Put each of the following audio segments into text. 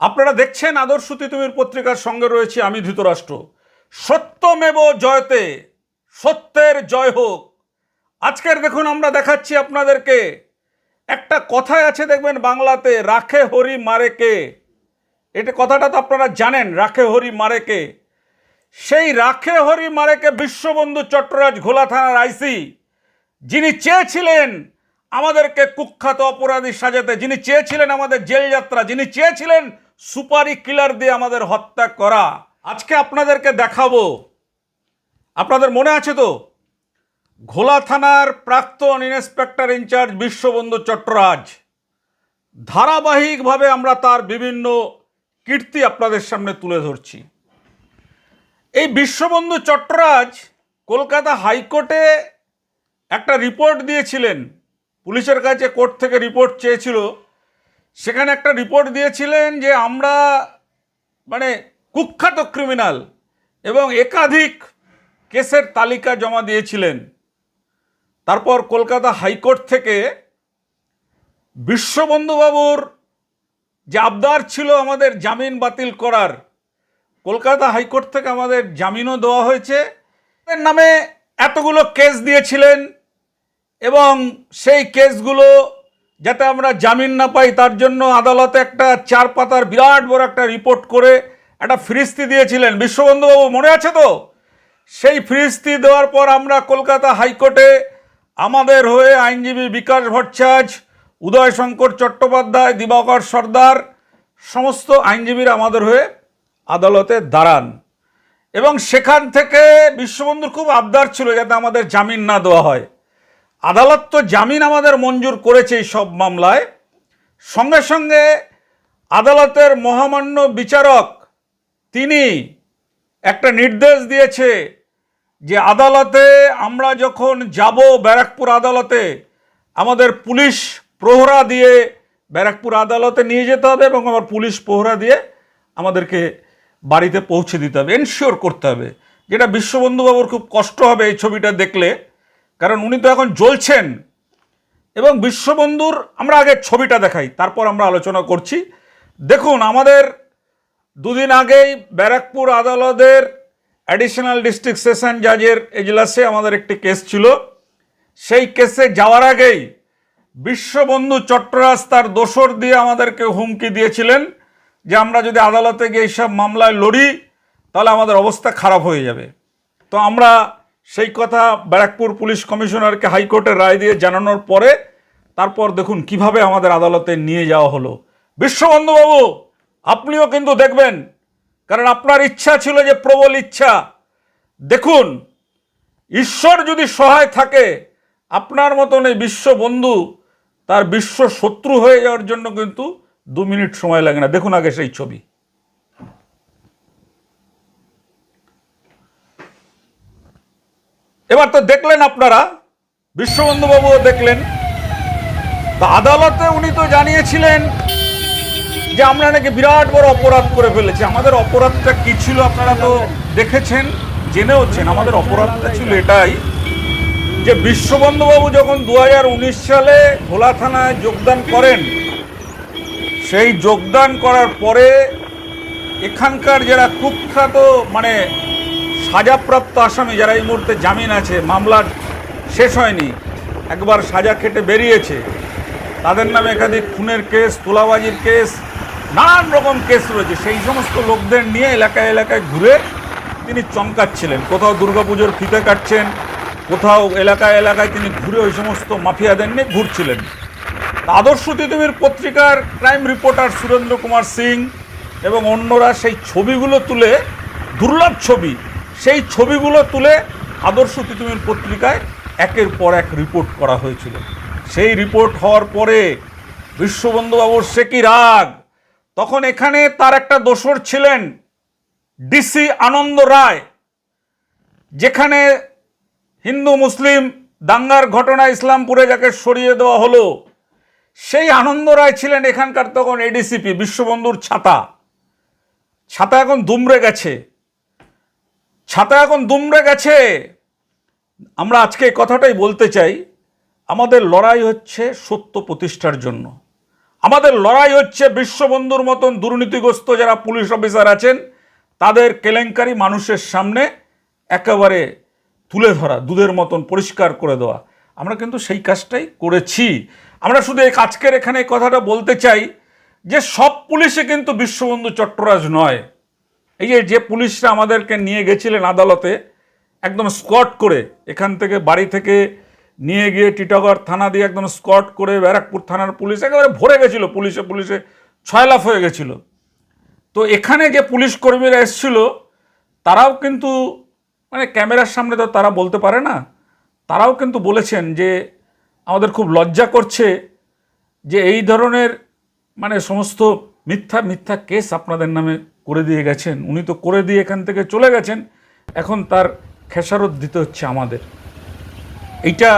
আপনারা দেখছেন আদর্শ তিতুমির পত্রিকার সঙ্গে রয়েছে আমি ধৃতরাষ্ট্র। সত্যমেব জয়তে, সত্যের জয় হোক। আজকের দেখুন আমরা দেখাচ্ছি আপনাদেরকে একটা কথাই আছে দেখবেন বাংলাতে, রাখে হরি মারে কে? এটা কথাটা তো আপনারা জানেন, রাখে হরি মারে কে? সেই রাখে হরি মারেকে বিশ্ববন্ধু চট্টরাজ ঘোলা থানার আইসি। যিনি চেয়েছিলেন আমাদেরকে কুখ্যাত অপরাধী সাজাতে, যিনি চেয়েছিলেন আমাদের জেল যাত্রা যিনি চেয়েছিলেন সুপারি কিলার দিয়ে আমাদের হত্যা করা। আজকে আপনাদেরকে দেখাবো। আপনাদের মনে আছে তো? ঘোলা থানার প্রাক্তন ইন্সপেক্টর ইনচার্জ বিশ্ববন্ধু চট্টরাজ। ধারাবাহিকভাবে আমরা তার বিভিন্ন কীর্তি আপনাদের সামনে তুলে ধরছি। এই বিশ্ববন্ধু চট্টরাজ কলকাতা হাইকোর্টে একটা রিপোর্ট দিয়েছিলেন। পুলিশের কাছে কোর্ট থেকে রিপোর্ট চেয়েছিল সেখানে একটা রিপোর্ট দিয়েছিলেন যে আমরা মানে কুখ্যাত ক্রিমিনাল এবং একাধিক কেসের তালিকা জমা দিয়েছিলেন। তারপর কলকাতা হাইকোর্ট থেকে বিশ্ববন্ধুবাবুর যে আবদার ছিল আমাদের জামিন বাতিল করার, কলকাতা হাইকোর্ট থেকে আমাদের জামিনও দেওয়া হয়েছে। এর নামে এতগুলো কেস দিয়েছিলেন এবং সেই কেসগুলো যাতে আমরা জামিন না পাই, তার জন্য আদালতে একটা চার পাতার বিরাট বড় একটা রিপোর্ট করে একটা ফিরিস্তি দিয়েছিলেন। বিশ্ববন্ধুবাবু, মনে আছে তো? সেই ফিরিস্তি দেওয়ার পর আমরা কলকাতা হাইকোর্টে আমাদের হয়ে আইনজীবী বিকাশ ভট্টাচার্য, উদয় শঙ্কর চট্টোপাধ্যায়, দিবাকর সর্দার, সমস্ত আইনজীবীরা আমাদের হয়ে আদালতে দাঁড়ান। এবং সেখান থেকে বিশ্ববন্ধুর খুব আবদার ছিল যাতে আমাদের জামিন না দেওয়া হয়। আদালত তো জামিন আমাদের মঞ্জুর করেছে এই সব মামলায়। সঙ্গে সঙ্গে আদালতের মহামান্য বিচারক তিনি একটা নির্দেশ দিয়েছে যে আদালতে আমরা যখন যাব ব্যারাকপুর আদালতে, আমাদের পুলিশ প্রহরা দিয়ে ব্যারাকপুর আদালতে নিয়ে যেতে হবে এবং আমার পুলিশ প্রহরা দিয়ে আমাদেরকে বাড়িতে পৌঁছে দিতে হবে এনশিওর করতে হবে। যেটা বিশ্ববন্ধুবাবুর খুব কষ্ট হবে এই ছবিটা দেখলে। কারণ উনি তো এখন জ্বলছেন। এবং বিশ্ববন্ধুর আমরা আগে ছবিটা দেখাই, তারপর আমরা আলোচনা করছি। দেখুন, আমাদের দুদিন আগেই ব্যারাকপুর আদালতের অ্যাডিশনাল ডিস্ট্রিক্ট সেশন জাজের এজলাসে আমাদের একটি কেস ছিল। সেই কেসে যাওয়ার আগেই বিশ্ববন্ধু চট্টরাজ তার দোসর দিয়ে আমাদেরকে হুমকি দিয়েছিলেন যে আমরা যদি আদালতে গিয়ে এইসব মামলায় লড়ি, তাহলে আমাদের অবস্থা খারাপ হয়ে যাবে। তো আমরা সেই কথা ব্যারাকপুর পুলিশ কমিশনারকে হাইকোর্টের রায় দিয়ে জানানোর পরে তারপর দেখুন কীভাবে আমাদের আদালতে নিয়ে যাওয়া হলো। বিশ্ববন্ধুবাবু, আপনিও কিন্তু দেখবেন, কারণ আপনার ইচ্ছা ছিল যে প্রবল ইচ্ছা। দেখুন, ঈশ্বর যদি সহায় থাকে, আপনার মতন এই বিশ্ববন্ধু তার বিশ্ব শত্রু হয়ে যাওয়ার জন্য কিন্তু দু মিনিট সময় লাগে না। দেখুন আগে সেই ছবি। এবার তো দেখলেন আপনারা, বিশ্ববন্ধুবাবুও দেখলেন। আদালতে উনি তো জানিয়েছিলেন যে আমরা নাকি বিরাট বড় অপরাধ করে ফেলেছি। আমাদের অপরাধটা কি ছিল আপনারা তো দেখেছেন জেনেওছেন আমাদের অপরাধটা ছিল এটাই যে বিশ্ববন্ধুবাবু যখন দু হাজার উনিশ সালে ভোলা থানায় যোগদান করেন, সেই যোগদান করার পরে এখানকার যারা কুখ্যাত মানে সাজাপ্রাপ্ত আসামি যারা এই মুহূর্তে জামিন আছে মামলা শেষ হয়নি, একবার সাজা খেটে বেরিয়েছে। তাদের নামে একাধিক খুনের কেস, তোলাবাজির কেস, নানান রকম কেস রয়েছে। সেই সমস্ত লোকদের নিয়ে এলাকায় এলাকায় ঘুরে তিনি চমকাচ্ছিলেন। কোথাও দুর্গাপুজোর ফিতে কাটছেন, কোথাও এলাকায় এলাকায় তিনি ঘুরে ওই সমস্ত মাফিয়াদের নিয়ে ঘুরছিলেন। আদর্শ তিতুমির পত্রিকার ক্রাইম রিপোর্টার সুরেন্দ্র কুমার সিং এবং অন্যরা সেই ছবিগুলো তুলে, দুর্লভ ছবি সেই ছবিগুলো তুলে আদর্শ তিতুমির পত্রিকায় একের পর এক রিপোর্ট করা হয়েছিল। সেই রিপোর্ট হওয়ার পরে বিশ্ববন্ধুবাবুর সে কি রাগ? তখন এখানে তার একটা দোসর ছিলেন ডিসি আনন্দ রায়, যেখানে হিন্দু মুসলিম দাঙ্গার ঘটনা ইসলামপুরে যাকে সরিয়ে দেওয়া হলো, সেই আনন্দ রায় ছিলেন এখানকার তখন এডিসিপি বিশ্ববন্ধুর ছাতা। ছাতা এখন দুমড়ে গেছে। ছাতা এখন দুমড়ে গেছে। আমরা আজকে কথাটাই বলতে চাই, আমাদের লড়াই হচ্ছে সত্য প্রতিষ্ঠার জন্য। আমাদের লড়াই হচ্ছে বিশ্ববন্ধুর মতন দুর্নীতিগ্রস্ত যারা পুলিশ অফিসার আছেন, তাদের কেলেঙ্কারি মানুষের সামনে একেবারে তুলে ধরা, দুধের মতন পরিষ্কার করে দেওয়া। আমরা কিন্তু সেই কাজটাই করেছি। আমরা শুধু এই আজকের এখানে কথাটা বলতে চাই যে সব পুলিশে কিন্তু বিশ্ববন্ধু চট্টরাজ নয়। এই যে পুলিশরা আমাদেরকে নিয়ে গেছিলেন আদালতে, একদম স্কট করে, এখান থেকে বাড়ি থেকে নিয়ে গিয়ে টিটাগড় থানা দিয়ে একদম স্কট করে ব্যারাকপুর থানার পুলিশ একেবারে ভরে গেছিল, পুলিশে পুলিশে ছয় লাফ হয়ে গেছিল। তো এখানে যে পুলিশ কর্মীরা এসেছিল, তারাও কিন্তু মানে ক্যামেরার সামনে তো তারা বলতে পারে না, তারাও কিন্তু বলেছেন যে, আমাদের খুব লজ্জা করছে যে এই ধরনের মানে সমস্ত মিথ্যা মিথ্যা কেস আপনাদের নামে করে দিয়ে গেছেন। উনি তো করে দিয়ে এখান থেকে চলে গেছেন। এখন তার খেসারত দিতে হচ্ছে আমাদের। এইটা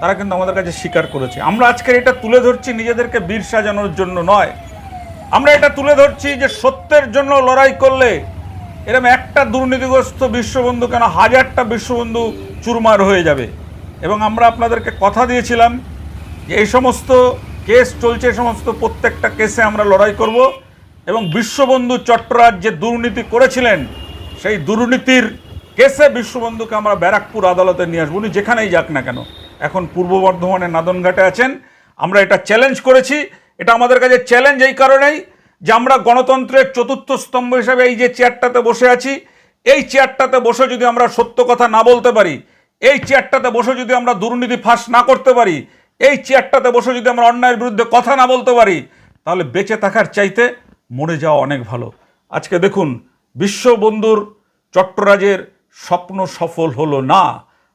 তারা কিন্তু আমাদের কাছে স্বীকার করেছে। আমরা আজকের এটা তুলে ধরছি নিজেদেরকে বীর সাজানোর জন্য নয়। আমরা এটা তুলে ধরছি যে সত্যের জন্য লড়াই করলে এরকম একটা দুর্নীতিগ্রস্ত বিশ্ববন্ধু কেন হাজারটা বিশ্ববন্ধু চুরমার হয়ে যাবে? এবং আমরা আপনাদেরকে কথা দিয়েছিলাম যে এই সমস্ত কেস চলছে সমস্ত প্রত্যেকটা কেসে আমরা লড়াই করব এবং বিশ্ববন্ধু চট্টরাজ যে দুর্নীতি করেছিলেন, সেই দুর্নীতির কেসে বিশ্ববন্ধুকে আমরা ব্যারাকপুর আদালতে নিয়ে আসব। উনি যেখানেই যাক না কেন, এখন পূর্ব বর্ধমানের নাদনঘাটে আছেন। আমরা এটা চ্যালেঞ্জ করেছি। এটা আমাদের কাছে চ্যালেঞ্জ এই কারণেই যে আমরা গণতন্ত্রের চতুর্থ স্তম্ভ হিসাবে এই যে চেয়ারটাতে বসে আছি, এই চেয়ারটাতে বসে যদি আমরা সত্য কথা না বলতে পারি, এই চেয়ারটাতে বসে যদি আমরা দুর্নীতি ফাঁস না করতে পারি এই চেয়ারটাতে বসে যদি আমরা অন্যায়ের বিরুদ্ধে কথা না বলতে পারি, তাহলে বেঁচে থাকার চাইতে মরে যাওয়া অনেক ভালো। আজকে দেখুন বিশ্ববন্ধুর চট্টরাজের স্বপ্ন সফল হলো না।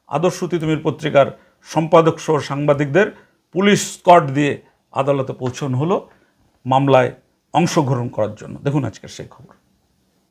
আদর্শ তিতুমির পত্রিকার সম্পাদক সহ সাংবাদিকদের পুলিশ স্কট দিয়ে আদালতে পৌঁছানো হলো মামলায় অংশগ্রহণ করার জন্য। দেখুন আজকের সেই খবর।